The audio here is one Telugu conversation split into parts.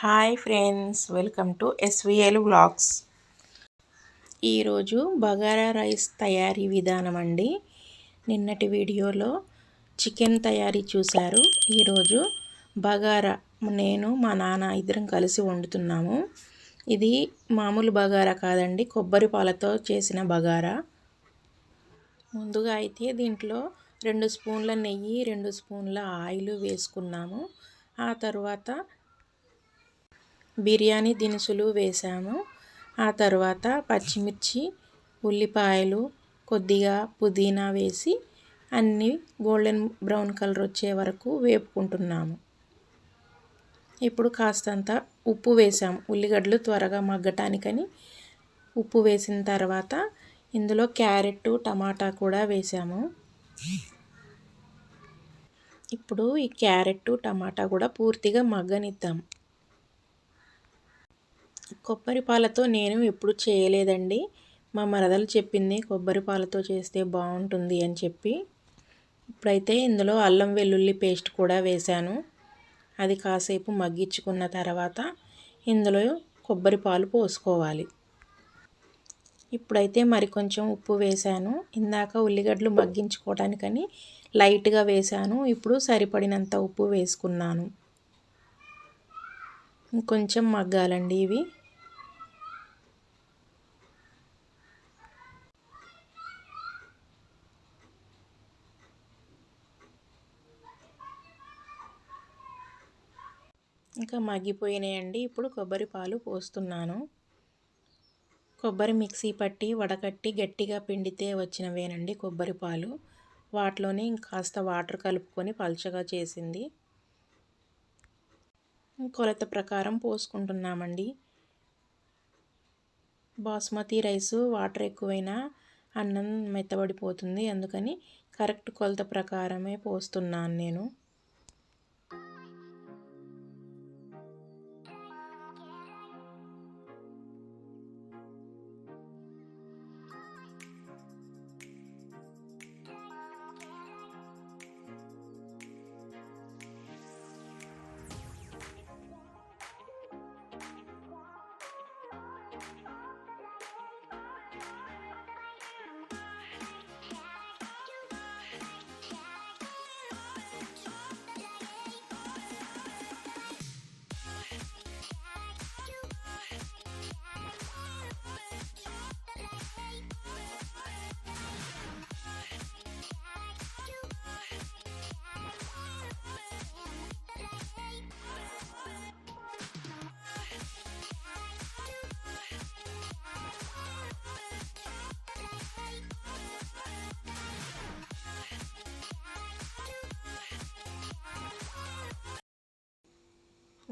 Hi friends welcome to SVL blogs ఈరోజు బగారా రైస్ తయారీ విధానం అండి. నిన్నటి వీడియోలో చికెన్ తయారీ చూశారు. ఈరోజు బగారా నేను మా నాన్న ఇద్దరం కలిసి వండుతున్నాము. ఇది మామూలు బగారా కాదండి కొబ్బరి పాలతో చేసిన బగారా. ముందుగా అయితే దీంట్లో రెండు స్పూన్ల నెయ్యి రెండు స్పూన్ల ఆయిల్ వేసుకున్నాము. ఆ తర్వాత బిర్యానీ దినుసులు వేసాము. ఆ తర్వాత పచ్చిమిర్చి ఉల్లిపాయలు కొద్దిగా పుదీనా వేసి అన్నీ గోల్డెన్ బ్రౌన్ కలర్ వచ్చే వరకు వేపుకుంటున్నాము. ఇప్పుడు కాస్తంత ఉప్పు వేసాము. ఉల్లిగడ్డలు త్వరగా మగ్గటానికని ఉప్పు వేసిన తర్వాత ఇందులో క్యారెట్ టమాటా కూడా వేసాము. ఇప్పుడు ఈ క్యారెట్ టమాటా కూడా పూర్తిగా మగ్గనిద్దాం. కొబ్బరి పాలతో నేను ఎప్పుడు చేయలేదండి. మా మరదలు చెప్పింది కొబ్బరి పాలతో చేస్తే బాగుంటుంది అని చెప్పి. ఇప్పుడైతే ఇందులో అల్లం వెల్లుల్లి పేస్ట్ కూడా వేశాను. అది కాసేపు మగ్గించుకున్న తర్వాత ఇందులో కొబ్బరి పాలు పోసుకోవాలి. ఇప్పుడైతే మరి కొంచెం ఉప్పు వేశాను. ఇందాక ఉల్లిగడ్డలు మగ్గించుకోవడానికని లైట్గా వేశాను. ఇప్పుడు సరిపడినంత ఉప్పు వేసుకున్నాను. ఇంకొంచెం మగ్గాలండి ఇవి. ఇంకా మగ్గిపోయినాయండి. ఇప్పుడు కొబ్బరి పాలు పోస్తున్నాను. కొబ్బరి మిక్సీ పట్టి వడకట్టి గట్టిగా పిండితే వచ్చినవేనండి కొబ్బరి పాలు. వాటిలోనే ఇంకాస్త వాటర్ కలుపుకొని పల్చగా చేసింది. కొలత ప్రకారం పోసుకుంటున్నామండి. బాస్మతి రైసు వాటర్ ఎక్కువైనా అన్నం మెత్తబడిపోతుంది. అందుకని కరెక్ట్ కొలత ప్రకారమే పోస్తున్నాను నేను.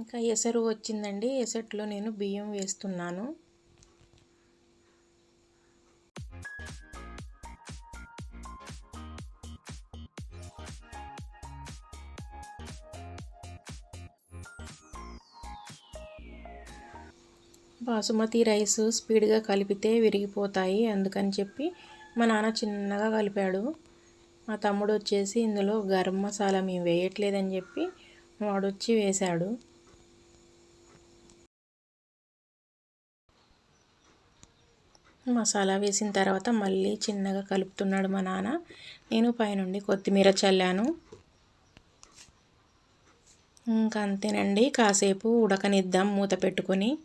ఇంకా ఎసరు వచ్చిందండి. ఎసట్లో నేను బియ్యం వేస్తున్నాను. బాసుమతి రైస్ స్పీడ్గా కలిపితే విరిగిపోతాయి అందుకని చెప్పి మా నాన్న చిన్నగా కలిపాడు. మా తమ్ముడు వచ్చేసి ఇందులో గరం మసాలా మేము వేయట్లేదని చెప్పి వాడొచ్చి వేశాడు. మసాలా వేసిన తర్వాత మళ్ళీ చిన్నగా కలుపుతున్నాడు మా నాన్న. నేను పైనుండి కొత్తిమీర చల్లాను. ఇంకా అంతేనండి. కాసేపు ఉడకనిద్దాం మూత పెట్టుకొని.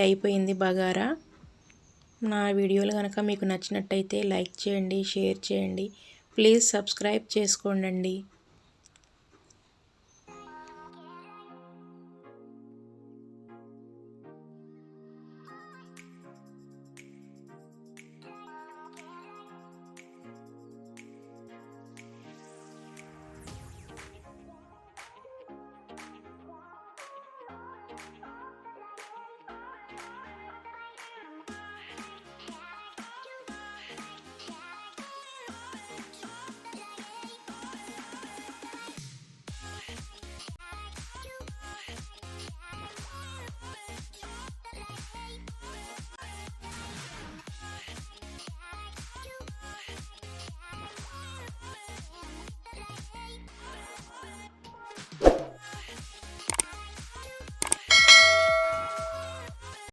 అయిపోయింది బగారా. నా వీడియోలు కనుక మీకు నచ్చినట్టయితే లైక్ చేయండి షేర్ చేయండి. ప్లీజ్ సబ్స్క్రైబ్ చేసుకోండి